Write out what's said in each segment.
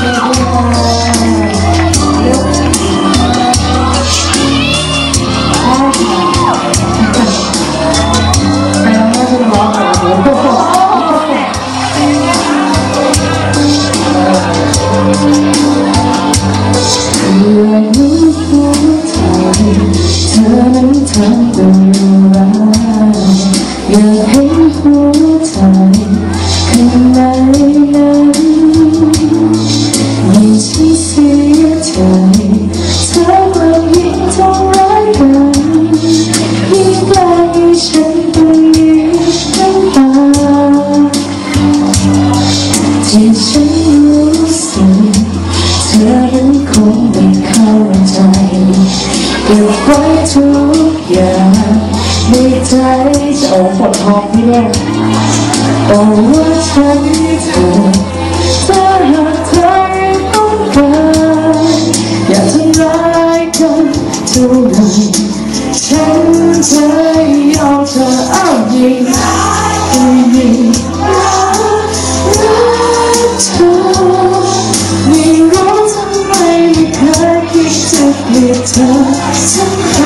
ไองพี่ด้วยโอ้ว่าฉันเธอถ้าหากเธอยังต้องการอย่าทำร้ายกันเท่าไรฉันจะยอมเธอเอ้าวยิงยิงรักเธอไม่รู้ทำไมไม่เคยคิดจะเกลียดเธอ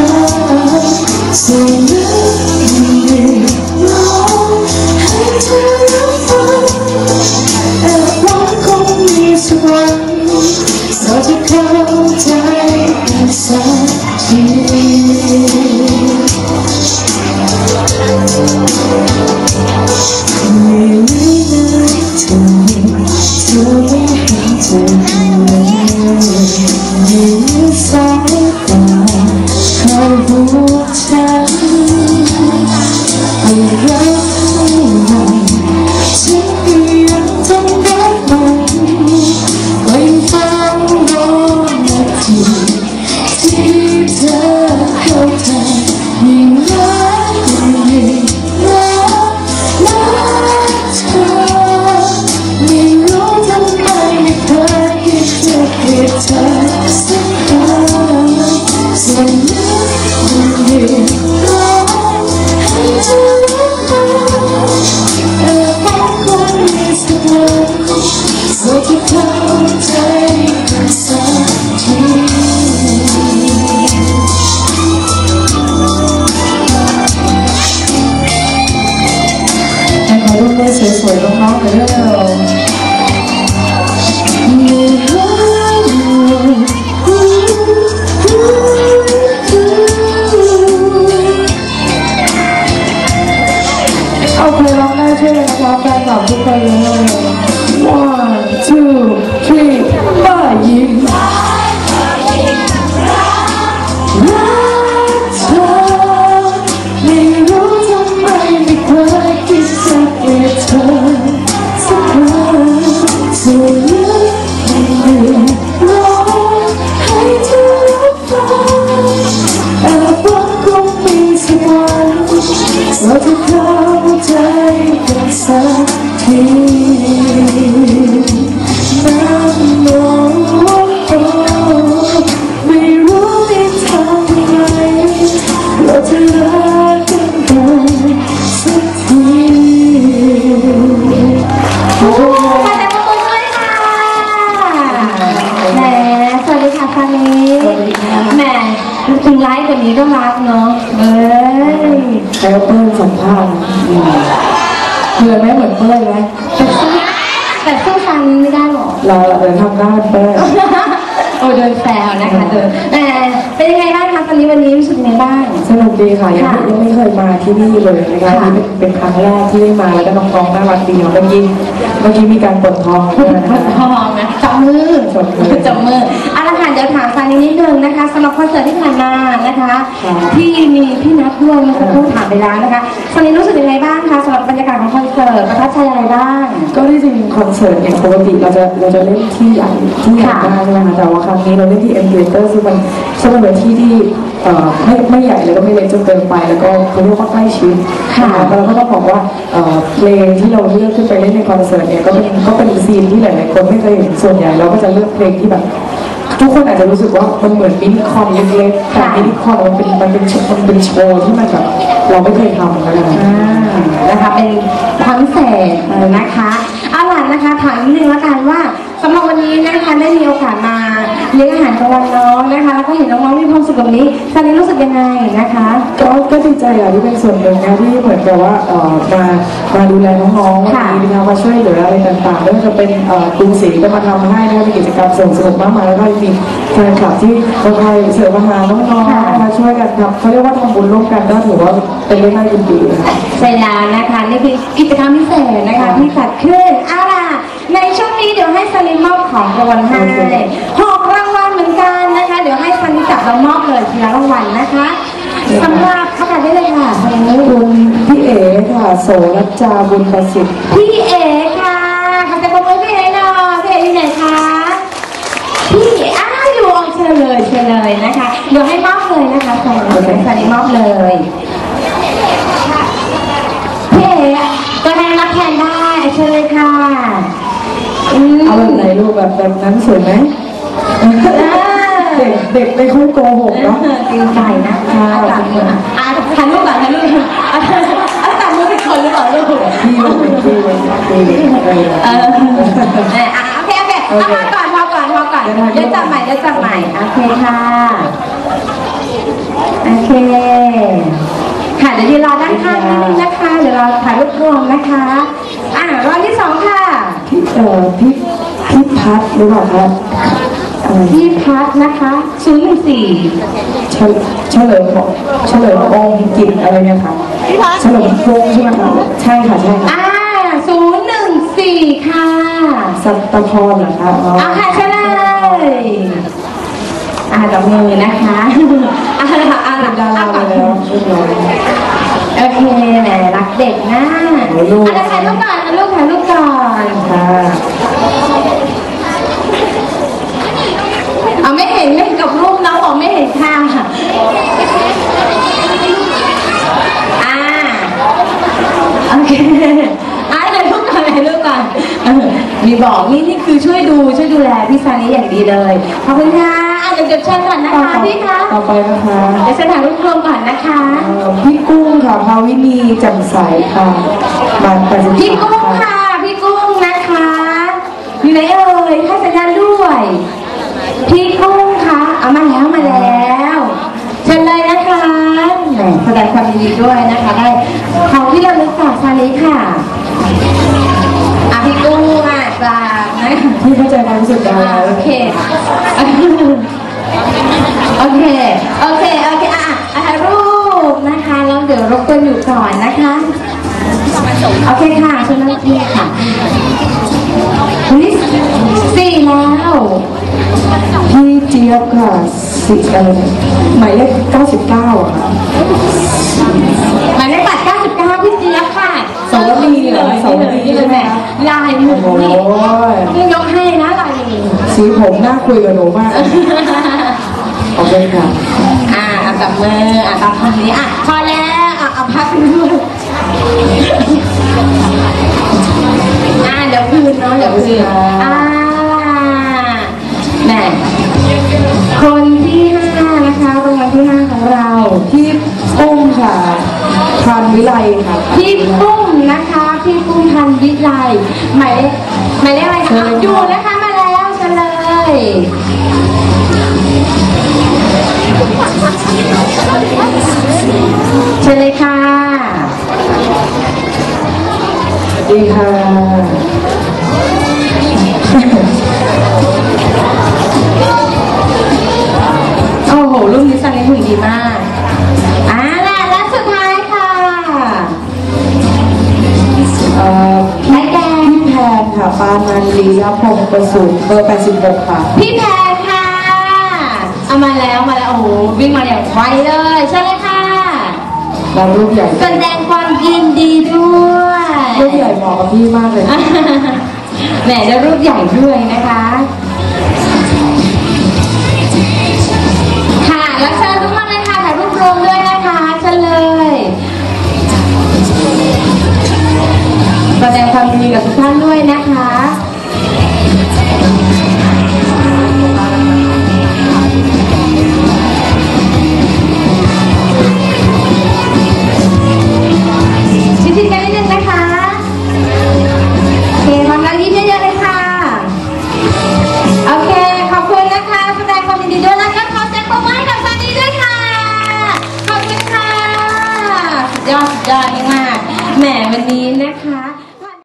แหมถึงไลฟ์กว่านี้ก็รักเนาะเอ้ยใครเอาเปิ้ลสัมภาษณ์เหมือนไหมเหมือนเปิ้ลไหมแต่สู้ฟันไม่ได้หรอกเราเดินทำได้เปิ้ลโอ้เดินแซวนะคะเดินแต่เป็นยังไงบ้างคะตอนนี้วันนี้รู้สึกยังไงบ้างสนุกดีค่ะยังค่ะไม่ยังไม่เคยมาที่นี่เลยนะคะค่ะนี่เป็นเป็นครั้งแรกที่ได้มาแล้วก็น้องๆน่ารักดีเนาะเมื่อกี้เมื่อกี้มีการปวดท้องด้วยนะทคะองนะจับมือจับมือจับมือ เอาละค่ะเดี๋ยวถามฟังนิดนึงนะคะสำหรับคอนเสิร์ตที่ผ่านมานะคะค่ะที่มีพี่นัทด้วยเมื่อสักครู่ถามไปแล้วนะคะตอนนี้รู้สึกยังไงบ้างคะสำหรับบรรยากาศของคอนเสิร์ตประทับใจอะไรบ้าง ก็ที่จริงคอนเสิร์ตเนี่ยปกติเราจะเราจะเล่นที่ใหญ่ที่ใหญ่ค่ะมากใช่ไหมคะแต่ว่าครั้งนี้เราเล่นที่เอ็มเเตอร์ซึ่งมันซึ่งมันเป็นที่ที่เอ่อไม่ไม่ใหญ่แล้วก็ไม่เล็กจนเกินไป แล้วก็เขาเรียกว่าใกล้ชิดค่ะนแล้วเราก็ต้องบอกว่าเอ่อเพลงที่เราเลือกขึ้นไปเล่นในคอนเสิร์ตเนี่ยก็เป็นก็เป็นซีนที่หลายๆคนไม่เคยเห็นส่วนใหญ่เราก็จะเลือกเพลงที่แบบ ทุกคนอาจจะรู้สึกว่ามันเหมือนมินิคอมเล็กๆแต่มินิคอมมันเป็นมันเป็นชมันเป็นโชว์ที่มันแบบเราไม่เคยทำกันอ่านะคะเป็นคอนเสิร์ตนะคะเอาล่ะนะคะถามนิดนึงแล้วกันว่าสำหรับวันนี้นะคะได้มีโอกาสมา เลี้ยงอาหารกลางวันน้องนะคะแล้วก็เห็นน้องๆมีความสุขแบบนี้ซันนี่รู้สึกยังไงนะคะก็ก็ดีใจอะที่เป็นส่วนหนึ่งนะที่เหมือนกับว่าเอ่อมามาดูแลน้องๆวันค่ะนี้นะคะมาช่วยเหลืออะไรต่างๆไม่ว่าจะเป็นเอ่อกรุงศรีก็มาทำให้นะคะมีกิจกรรมสนุกๆมากมายแล้วก็มีแฟนคลับที่มาคอยเสิร์ฟอาหารน้องๆมาช่วยกันทำเขาเรียกว่าทำบุญร่วมกันก็ถือว่าเป็นเรื่องน่ายินดีนะคะ ใช่แล้วนะคะนี่คือกิจกรรมพิเศษนะคะที่จัดขึ้นเอาล่ะในช่วงนี้เดี๋ยวให้ซันนี่มอบของรางวัลให้หกรางวั จับเรามอบเลยทีละรางวัลนะคะสำหรับประกาศได้เลยค่ะซันนี่คุณพี่เอ๋ค่ะโสรัจจาบุญประสิทธิ์พี่เอ๋ค่ะขอจะปรบมือพี่เอ๋หน่อยพี่เอ๋อยู่ไหนคะพี่อ้าวอยู่เอาเชิญเลยเชิญเลยนะคะเดี๋ยวให้มอบเลยนะคะซันนี่ซันนี่มอบเลยพี่เอ๋ตัวแทนรับแทนได้เชิญเลยค่ะอืมเอาแบบไหนลูกแบบแบบนั้นสวยไหม เด็กไม่ค่อยโกหกเนาะจริงใจนะคะจับมืออะอะถ่ายรูปก่อนถ่ายรูปก่อนอะอะจับมือเป็นคนหรือเปล่าลูกพี่ลูกพี่เป็นพี่เอออะโอเคโอเคเอามาก่อนพอก่อนพอก่อนเดี๋ยวจับใหม่เดี๋ยวจับใหม่โอเคค่ะโอเคค่ะเดี๋ยวยืนรอด้านข้างนิดนึงนะคะเดี๋ยวเราถ่ายรูปรวมนะคะอะรอบที่สองค่ะพี่เอ่อพี่พี่พัดหรือเปล่าครับ อะไรพี่พัดนะคะศูนย์หนึ่งสี่เฉลเฉลิมบอกเฉลิมองค์กิจอะไรเนี่ยค่ะเฉลิมพงษ์ใช่ไหมคะใช่ค่ะใช่ค่ะอ่าศูนย์หนึ่งสี่ค่ะสัตพรเหรอคะอ๋อเอาค่ะเชิญเลยอ่าดอกมือนะคะอ่าอ่าเป็นดาราไปแล้วเรียบร้อยโอเคแหมรักเด็กนะโอ้ยลูกอะถ่ายรูปก่อนอะลูกถ่ายรูปก่อนค่ะ เอาไม่เห็นไม่เห็นกับรูปน้องบอกไม่เห็นค่ะอ่าโอเคอะถ่ายรูปก่อนถ่ายรูปก่อนเออมีบอกนี่นี่คือช่วยดูช่วยดูแลพี่ซา นี่อย่างดีเลย ขอบคุณค่ะอะเดี๋ยวเดี๋ยวเชิญก่อนนะคะพี่คะต่อไปนะคะเดี๋ยวเชิญถ่ายรูปรวมก่อนนะคะเอ่อพี่กุ้งค่ะภาวินีแจ่มใสค่ะมาปฏิพี่กุ้งค่ะ พี่กุ้งนะคะอยู่ไหนเอ่ยให้สัญญาณด้วย พี่กุ้งคะเอามาแล้วมาแล้วเชิญเลยนะคะแหมแสดงความยินดีด้วยนะคะได้ของที่เราลึกจากซาลิค่ะอะ พี่เข้าใจความรู้สึกดาอะราโอเค โอเค โอเค โอเค อะอะถ่ายรูปนะคะแล้วเดี๋ยวรบกวนอยู่ก่อนนะคะ โอเคค่ะเชิญนั่งที่ค่ะนี่สี่แล้วพี่เจี๊ยบค่ะสิอะไรเนี่ยหมายเลข99อะค่ะหมายเลขบัตร99พี่เจี๊ยบค่ะ สวนีเหรอสวนีนี่เลยแม่ลายมือโอ้นี่ยต้องยกให้นะลายมือสีผมน่าคุยกับหนูมากโอเคค่ะอ่าเอากับมืออะตามคำนี้อะพอแล้วอะเอาพักด้วยอ่าเดี๋ยวคืนเนาะเดี๋ยวคืนอ่าแหม่คนที่ห้านะคะรางวัลที่ห้าของเราพี่กุ้งค่ะ พานวิไลค่ะพี่ปุ้มนะคะพี่ปุ้มพันธุ์วิไลหมายเลขหมายเลขอะไรคะอยู่นะคะมาแล้วเฉลยเชิญเลยค่ะสวัสดีค่ะโอ้โหรุ่นนี้สันนิหุ่นดีมาก ปานันลียพงศ์ประสูติเบอร์86 ค่ะ พี่แพรค่ะเอามาแล้วมาแล้วโอ้โหวิ่งมาอย่างไวเลยใช่เลยค่ะแล้วรูปใหญ่แสดงความยินดีด้วยรูปใหญ่เหมาะกับพี่มากเลย แหมได้รูปใหญ่ด้วยนะคะค่ะ